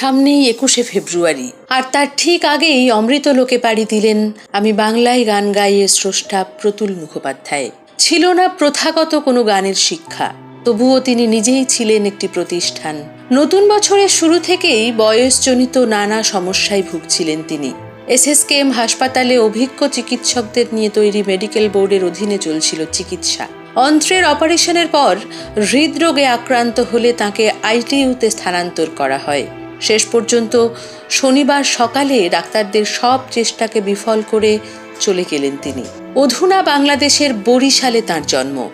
সামনেই একুশে ফেব্রুয়ারি। আর তার ঠিক আগেই অমৃত লোকে পাড়ি দিলেন আমি বাংলায় গান গাইয়ে স্রষ্টা প্রতুল মুখোপাধ্যায়। ছিল না প্রথাগত কোনো গানের শিক্ষা, তবুও তিনি নিজেই ছিলেন একটি প্রতিষ্ঠান। নতুন বছরের শুরু থেকেই বয়সজনিত নানা সমস্যায় ভুগছিলেন তিনি। এসএসকেএম হাসপাতালে অভিজ্ঞ চিকিৎসকদের নিয়ে তৈরি মেডিকেল বোর্ডের অধীনে চলছিল চিকিৎসা। অন্ত্রের অপারেশনের পর হৃদরোগে আক্রান্ত হলে তাকে আইটিইউতে স্থানান্তর করা হয়। শেষ পর্যন্ত শনিবার সকালে ডাক্তারদের সব চেষ্টাকে বিফল করে চলে গেলেন তিনি। অধুনা বাংলাদেশের বরিশালে তার জন্ম।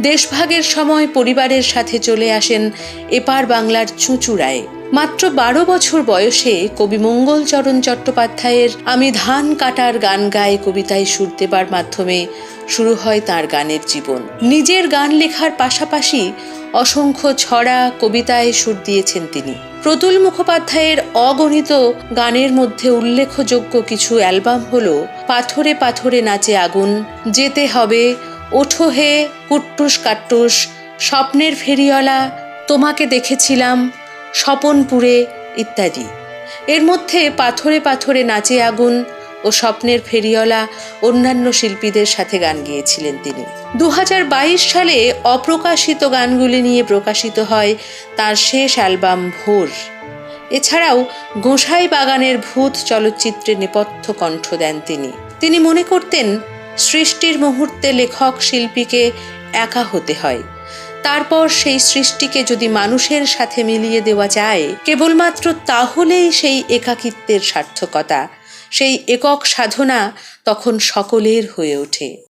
দেশভাগের সময় পরিবারের সাথে চলে আসেন এপার বাংলার চুঁচুড়ায় মাত্র বারো বছর বয়সে কবি মঙ্গলচরণ চট্টোপাধ্যায়ের আমি ধান কাটার গান গায়ে কবিতায় সুর দেবার মাধ্যমে শুরু হয় তার গানের জীবন। নিজের গান লেখার পাশাপাশি অসংখ্য ছড়া কবিতায় সুর দিয়েছেন তিনি। প্রতুল মুখোপাধ্যায়ের অগণিত গানের মধ্যে উল্লেখযোগ্য কিছু অ্যালবাম হল পাথরে পাথরে নাচে আগুন, যেতে হবে, ওঠো হে কুট্টুস কাট্টুস, স্বপ্নের ফেরিওয়ালা, তোমাকে দেখেছিলাম, স্বপনপুরে, ইত্যাদি। এর মধ্যে পাথরে পাথরে নাচে আগুন ও স্বপ্নের ফেরিওয়ালা অন্যান্য শিল্পীদের সাথে গান গেয়েছিলেন তিনি। দু হাজার বাইশ সালে অপ্রকাশিত গানগুলি নিয়ে প্রকাশিত হয় তার শেষ অ্যালবাম ভোর। এছাড়াও গোসাই বাগানের ভূত চলচ্চিত্রে নেপথ্য কণ্ঠ দেন তিনি। তিনি মনে করতেন, সৃষ্টির মুহূর্তে লেখক শিল্পীকে একা হতে হয়। তারপর সেই সৃষ্টিকে যদি মানুষের সাথে মিলিয়ে দেওয়া যায়, কেবলমাত্র তাহলেই সেই একাকিত্বের সার্থকতা। সেই একক সাধনা তখন সকলের হয়ে ওঠে।